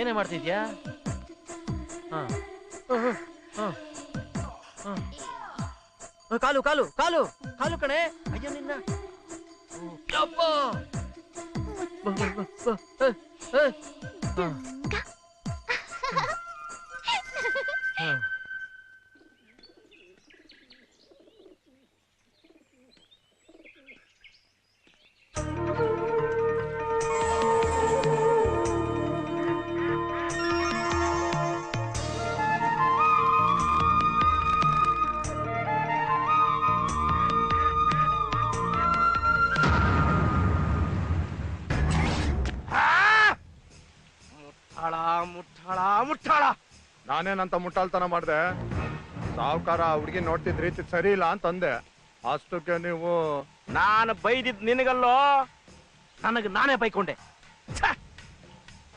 ಏನೇ ಮಾಡ್ತಿದ್ಯಾ. ಕಾಲು ಕಾಲು ಕಾಲು ಕಾಲು ಕಣೆ. ಅಯ್ಯೋ ನಿನ್ನ. ಹ್ಮ್. ನಾನೇನಂತ ಮುಟ್ಟಾಳ್ತನ ಮಾಡಿದೆ? ಸಾವುಕಾರ ಹುಡುಗಿ ನೋಡ್ತಿದ್ ರೀತಿ ಸರಿ ಇಲ್ಲ ಅಂತಂದೆ. ಅಷ್ಟಕ್ಕೆ ನೀವು ನಾನು ಬೈದಿದ್ ನಿನಗಲ್ಲೋ? ನನಗೆ ನಾನೇ ಬೈಕೊಂಡೆ. ಛೆ!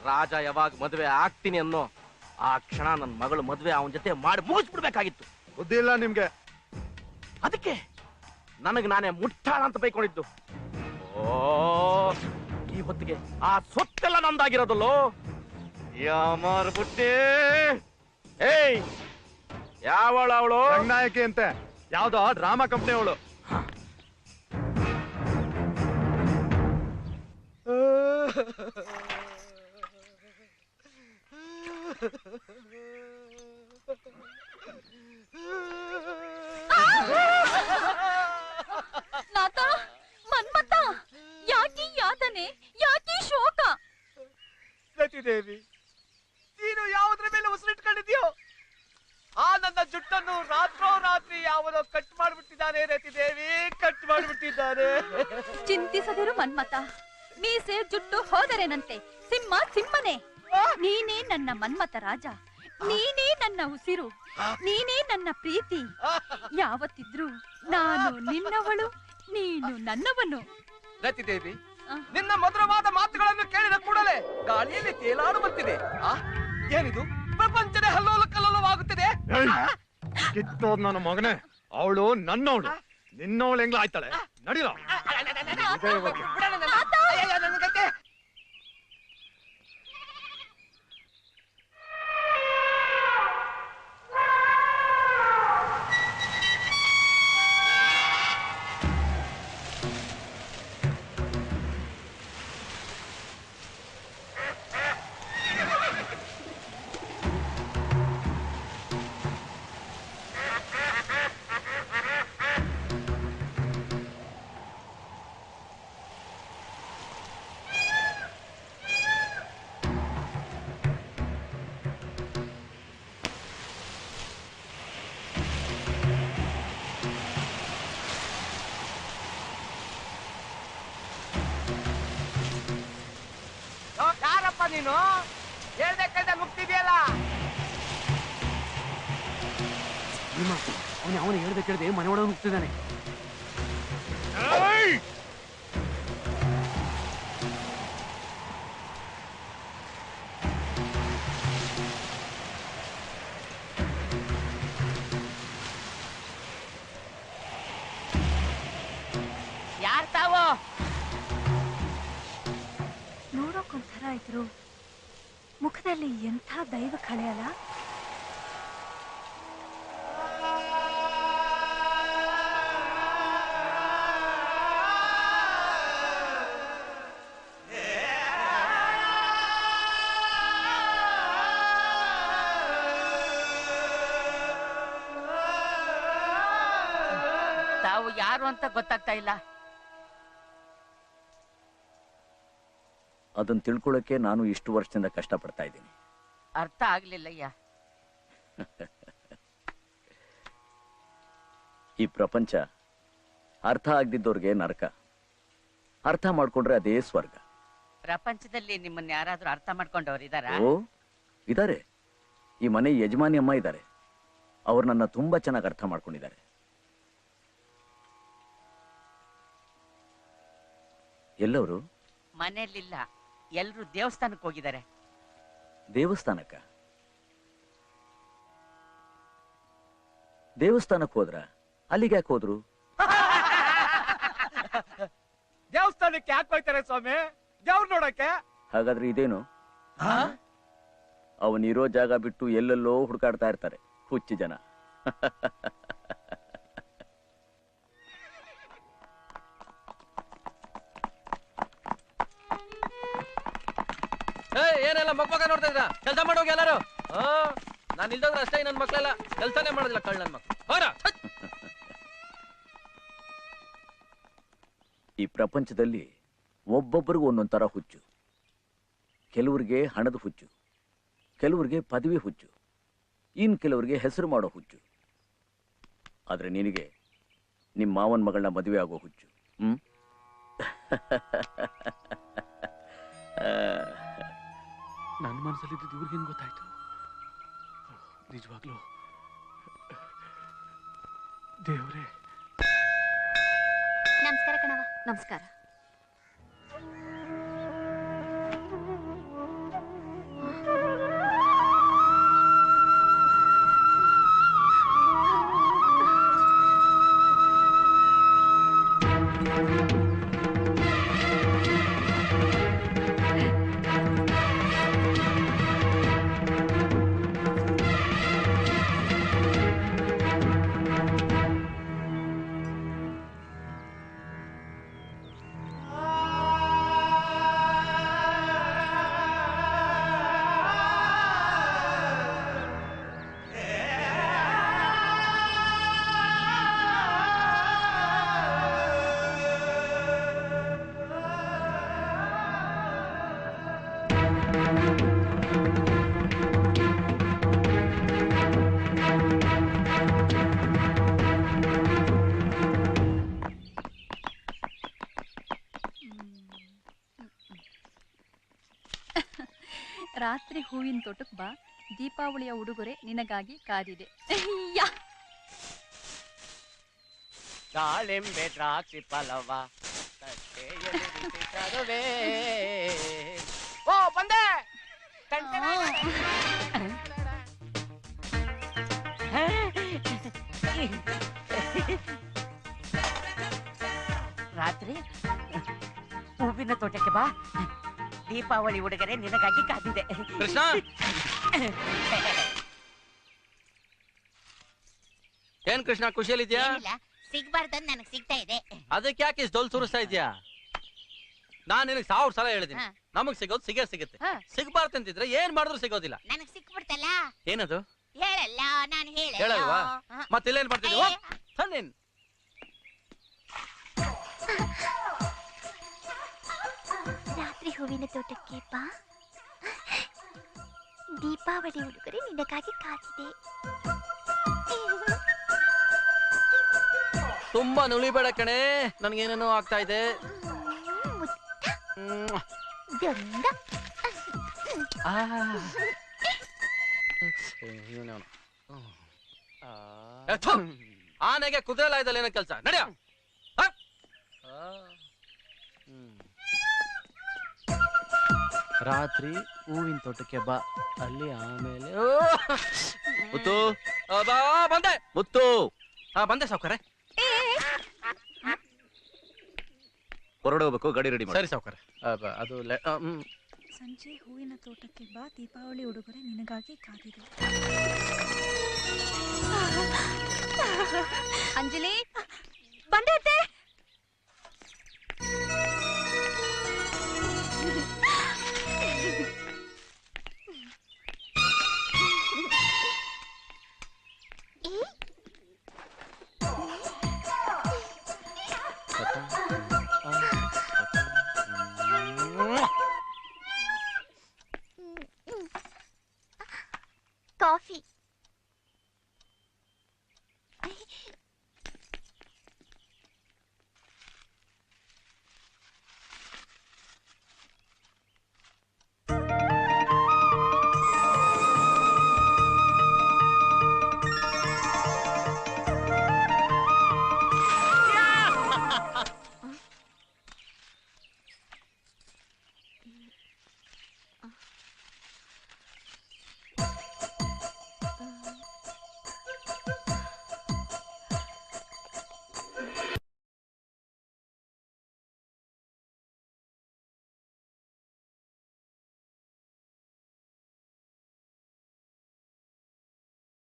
ರಾಜ ಯಾವಾಗ ಮದುವೆ ಆಗ್ತೀನಿ ಅನ್ನೋ ಆ ಕ್ಷಣ ನನ್ನ ಮಗಳು ಮದುವೆ ಅವನ ಜೊತೆ ಮಾಡಿ ಮುಗಿಸ್ಬಿಡ್ಬೇಕಾಗಿತ್ತು. ಬುದ್ಧಿ ಇಲ್ಲ ನಿಮ್ಗೆ. ಅದಕ್ಕೆ ನನಗೆ ನಾನೇ ಮುಟ್ಟಾಳ ಅಂತ ಬೈಕೊಂಡಿದ್ದು. ಓ ಈ ಹೊತ್ತಿಗೆ ಆ ಸೊತ್ತೆಲ್ಲ ನಂದಾಗಿರೋದಲ್ಲೋ? ಯಾಮಾರ್ ಬುಟ್ಟಿ! ಏಯ್! ಯಾವಳ ಅವಳು ನಾಯಕಿ ಅಂತೆ. ಯಾವ್ದೋ ಡ್ರಾಮಾ ಕಂಪ್ನಿ ಅವಳು ನಾಥ ಮನ್ಮತ ಯಾಕೀ ಯಾತನೆ ಯಾಕೆ ಶೋಕ? ರತಿದೇವಿ ನೀನು ಯಾವುದ್ರ ಮೇಲೆ ಉಸಿರಿಟ್ಕೊಂಡಿದ್ಯೋ ಆ ನನ್ನ ಜುಟ್ಟನ್ನು ರಾತ್ರೋ ರಾತ್ರಿ ಯಾವನೋ ಕಟ್ ಮಾಡ್ಬಿಟ್ಟಿದ್ದಾನೆ ರತಿದೇವಿ ಕಟ್ ಮಾಡ್ಬಿಟ್ಟಿದ್ದಾನೆ. ಚಿಂತಿಸದಿರು ಮನ್ಮತ ಮೀಸೆ ಜುಟ್ಟು ಹೋದರೇನಂತೆ? ಸಿಂಹ ಸಿಂಹನೇ. ನೀನೇ ನನ್ನ ಮನ್ಮತ ರಾಜ. ನೀನೇ ನನ್ನ ಉಸಿರು. ನೀನೇ ನನ್ನ ಪ್ರೀತಿ. ಯಾವತ್ತಿದ್ರು ನಾನು ನಿನ್ನವಳು ನೀನು ನನ್ನವನು. ರತಿ ದೇವಿ ನಿನ್ನ ಮಧುರವಾದ ಮಾತುಗಳನ್ನು ಕೇಳಿದ ಕೂಡಲೇ ಗಾಳಿಯಲ್ಲಿ ತೇಲಾಡುವಂತಿದೆ ಆ? ಏನಿದು ಪ್ರಪಂಚದ ಹಲ್ಲೋಲ ಕಲ್ಲೋಲವಾಗುತ್ತಿದೆ! ಕಿತ್ತೋದ್ ನನ್ನ ಮಗನೇ ಅವಳು ನನ್ನವಳು ನಿನ್ನವಳು ಹೆಂಗ್ಲ ಆಯ್ತಾಳೆ ನಡೀಲ ನೀನು? ಹೇಳ್ದೆ ಕೇಳ್ದೆ ಮುಗ್ತಿದ್ಯಲ್ಲ ಅವನು ಅವನು ಹೇಳ್ದೆ ಕೇಳ್ದೆ ಮನೆ ಒಳಗೆ ಮುಗ್ತಿದ್ದಾನೆ ಯಾರ್ ತಾವು? ನೋಡೋಕೊಂಥರ ಇದ್ರು. ಮುಖದಲ್ಲಿ ಎಂಥ ದೈವ ಕಳೆ ಅಲ್ಲ? ತಾವು ಯಾರು ಅಂತ ಗೊತ್ತಾಗ್ತಾ ಇಲ್ಲ. ಅದನ್ನ ತಿಳ್ಕೊಳ್ಳೋಕೆ ನಾನು ಇಷ್ಟು ವರ್ಷದಿಂದ ಕಷ್ಟಪಡ್ತಾ ಇದ್ದೀನಿ. ಅರ್ಥ ಆಗ್ಲಿಲ್ಲಯ್ಯ. ಈ ಪ್ರಪಂಚ ಅರ್ಥ ಆಗದಿದ್ದವ್ರಿಗೆ ನರಕ. ಅರ್ಥ ಮಾಡ್ಕೊಂಡ್ರೆ ಅದೇ ಸ್ವರ್ಗ. ಪ್ರಪಂಚದಲ್ಲಿ ನಿಮ್ಮನ್ನ ಯಾರಾದ್ರೂ ಅರ್ಥ ಮಾಡ್ಕೊಂಡವ್ರು ಇದಾರ? ಓ ಇದಾರೆ. ಈ ಮನೆ ಯಜಮಾನಿ ಅಮ್ಮ ಇದ್ದಾರೆ ಅವ್ರು ನನ್ನ ತುಂಬಾ ಚೆನ್ನಾಗಿ ಅರ್ಥ ಮಾಡ್ಕೊಂಡಿದ್ದಾರೆ. ಎಲ್ಲವರು? ಮನೆಯಲ್ಲಿಲ್ಲ. ಎಲ್ರು ದೇವಸ್ಥಾನಕ್ಕೆ ಹೋಗಿದ್ದಾರೆ. ದೇವಸ್ಥಾನಕ್ಕ? ದೇವಸ್ಥಾನಕ್ಕೆ ಹೋದ್ರ? ಅಲ್ಲಿಗೆ ಯಾಕೆ ಹೋದ್ರು? ದೇವಸ್ಥಾನಕ್ಕೆ ಯಾಕೆ ಹೋಯ್ತಾರೆ ಸ್ವಾಮಿ? ದೇವ್ರು ನೋಡಕ್ಕೆ ಹಾಗಾದ್ರೆ ಇದೇನು? ಅವನಿರೋ ಜಾಗ ಬಿಟ್ಟು ಎಲ್ಲೆಲ್ಲೋ ಹುಡುಕಾಡ್ತಾ ಇರ್ತಾರೆ ಹುಚ್ಚು ಜನ. ಏನೆಲ್ಲ ಮಕ್ಕ ನೋಡ್ತಾ ಇದ್ರ ಕೆಲಸ ಮಾಡೋಗಿ ಎಲ್ಲಾರು? ನಾನು ಇಲ್ದೋದ್ರೆ ಅಷ್ಟೇ ನನ್ನ ಮಕ್ಳೆಲ್ಲ ಕೆಲಸನೇ ಮಾಡೋದಿಲ್ಲ ಕಳ್ ನನ್ ಮಕ್ಳು. ಹೋರ ಈ ಪ್ರಪಂಚದಲ್ಲಿ ಒಬ್ಬೊಬ್ಬರಿಗೂ ಒಂದೊಂದು ಥರ ಹುಚ್ಚು. ಕೆಲವರಿಗೆ ಹಣದ ಹುಚ್ಚು. ಕೆಲವರಿಗೆ ಪದವಿ ಹುಚ್ಚು. ಇನ್ ಕೆಲವರಿಗೆ ಹೆಸರು ಮಾಡೋ ಹುಚ್ಚು. ಆದರೆ ನಿನಗೆ ನಿಮ್ಮ ಮಾವನ ಮಗಳನ್ನ ಮದುವೆ ಆಗೋ ಹುಚ್ಚು. ಹ್ಮ್? ನನ್ನ ಮನಸ್ಸಲ್ಲಿದ್ದು ಇವ್ರಿಗೇನು ಗೊತ್ತಾಯ್ತು? ನಿಜವಾಗ್ಲೂ ದೇವ್ರೆ. ನಮಸ್ಕಾರ ಕಣವ ನಮಸ್ಕಾರ. ರಾತ್ರಿ ಹೂವಿನ ತೋಟಕ್ಕೆ ಬಾ. ದೀಪಾವಳಿಯ ಉಡುಗೊರೆ ನಿನಗಾಗಿ ಕಾದಿದೆ. ದಾಳಿಂಬೆ ದ್ರಾಕ್ಷಿ ಫಲವ ಓ ಬಂದೆ. ರಾತ್ರಿ ಹೂವಿನ ತೋಟಕ್ಕೆ ಬಾ. ದೀಪಾವಳಿ ಉಡುಗೊರೆ ನಿನಗಾಗಿ ಕಾದಿದೆ. ಕೃಷ್ಣ! ಏನ್ ಕೃಷ್ಣ ಖುಷಿಯಲ್ಲಿದ್ಯಾ? ಸಿಗ್ಬಾರ್ದಂದ್ ನನಗ್ ಸಿಗ್ತಾ ಇದೆ. ಅದಕ್ಕೆ ಯಾಕೆ ಇಷ್ಟು ಡೊಲ್ ಸುರಿಸ್ತಾ ಇದ್ಯಾ? ನಾನ್ ನಿನಗೆ ಸಾವಿರ ಸಲ ಹೇಳಿದೀನಿ. ಹಾ. ನಮಗ್ ಸಿಗೋದು ಸಿಗೇ ಸಿಗುತ್ತೆ. ಹಾ. ಸಿಗ್ಬಾರ್ದು ಅಂತಿದ್ರೆ ಏನ್ ಮಾಡಿದ್ರು ಸಿಗೋದಿಲ್ಲ. ನನಗ್ ಸಿಕ್ಬಿಡ್ತಲ್ಲ? ಏನದು? ಹೇಳಲ್ಲ ನಾನು ಹೇಳಲ್ವಾ? ಹ. ಮತ್ತಿಲ್ಲೇನ್ ಮಾಡ್ತಿದ್ವಿ. ತನ್ನೇನ್. ಹೂವಿನ ತೋಟಕ್ಕೆ ಬಾ. ದೀಪಾವಳಿ ಉಡುಗೊರೆ ನಿನಗಾಗಿ ಕಾದಿದೆ. ತುಂಬಾ ನುಳಿಬೇಡ ಕಣೆ. ನನ್ಗೇನೇನೋ ಆಗ್ತಾ ಇದೆ. ಆ. ಏ, ಇವ್ನವ್ನು. ಏ, ಥು. ಆನೆಗೆ ಕುದುರೆ ಲಾಯದಲ್ಲಿ ಏನೋ ಕೆಲಸ. ನಡೆಯ. ರಾತ್ರಿ ಹೂವಿನ ತೋಟಕ್ಕೆ ಬಾ. ಅಲ್ಲಿ ಆಮೇಲೆ ಮುತ್ತು. ಆ, ಬಾ ಬಂದೆ. ಮುತ್ತು. ಹಾ ಬಂದೆ ಸಾವ್ಕಾರೆ. ಹೊರಡೋಗ್ಬೇಕು ಗಾಡಿ ರೆಡಿ ಮಾಡಿ. ಸರಿ ಸಾವ್ಕಾರೆ. ಅದು ಲೆ- ಆ, ಹ್ಮ್. ಸಂಜೆ ಹೂವಿನ ತೋಟಕ್ಕೆ ಬಾ ದೀಪಾವಳಿ ಉಡುಗೊರೆ ನಿನಗಾಗಿ ಕಾದಿದೆ. ಅಂಜಲಿ